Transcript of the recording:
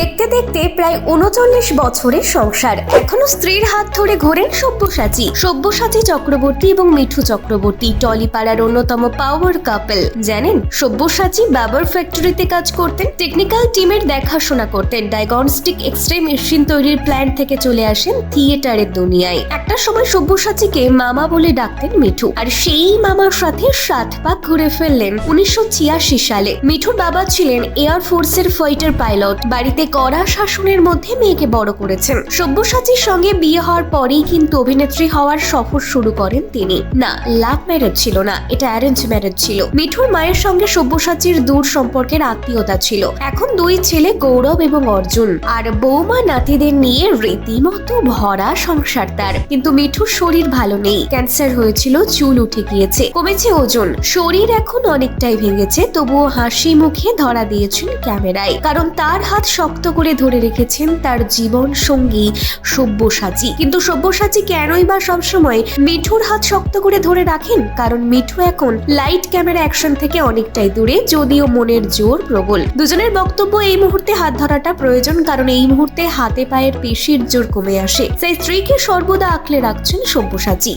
দেখতে দেখতে প্রায় উনচল্লিশ বছরের সংসার। এখনও স্ত্রীর হাত ধরে ঘোরেন সব্যসাচী। সব্যসাচী চক্রবর্তী এবং মিঠু চক্রবর্তী, টলিপাড়ার অন্যতম পাওয়ার কাপল জানেন, সব্যসাচী বাবার ফ্যাক্টরিতে কাজ করতেন টেকনিক্যাল টিমের দেখাশোনা করতেন। ডায়াগনস্টিক এক্সরে মেশিন তৈরির প্ল্যান থেকে চলে আসেন থিয়েটারের দুনিয়ায়। একটা সময় সব্যসাচীকে মামা বলে ডাকতেন মিঠু। আর সেই মামার সাথে সাত পাক ঘুরে ফেললেন উনিশশো ছিয়াশি সালে। মিঠুর বাবা ছিলেন এয়ার ফোর্সের ফাইটার পাইলট বাড়িতে কড়া শাসনের মধ্যে মেয়েকে বড় করেছেন। সব্যসাচীর সঙ্গে বিয়ে হওয়ার পরেই কিন্তু অভিনেত্রী হওয়ার সফর শুরু করেন তিনি। না, লাভ ম্যারেজ ছিল না, এটা অ্যারেঞ্জ ম্যারেজ ছিল। মিঠুর মায়ের সঙ্গে সব্যসাচীর দূর সম্পর্কের আত্মীয়তা ছিল। এখন দুই ছেলে গৌরব এবং অর্জুন। আর বৌমা নাতিদের নিয়ে রীতিমতো ভরা সংসার তার। কিন্তু মিঠুর শরীর ভালো নেই, ক্যান্সার হয়েছিল, চুল উঠে গিয়েছে। কমেছে ওজন, শরীর এখন অনেকটাই ভেঙেছে, তবুও হাসি মুখে ধরা দিয়েছেন ক্যামেরায়। কারণ তার হাত শক্ত করে ধরে রেখেছেন তার জীবন সঙ্গী সব্যসাচী। কিন্তু সব্যসাচী কেনই বা সবসময় মিঠুর হাত শক্ত করে ধরে রাখেন? কারণ মিঠু এখন লাইট ক্যামেরা অ্যাকশন থেকে অনেকটাই দূরে, যদিও মনের জোর প্রবল। দুজনের বক্তব্য এই মুহূর্তে হাত ধরাটা প্রয়োজন, কারণ এই মুহূর্তে হাতে পায়ের পেশির জোর কমে আসে। সেই স্ত্রীকে সর্বদা আঁকলে রাখছেন সব্যসাচী।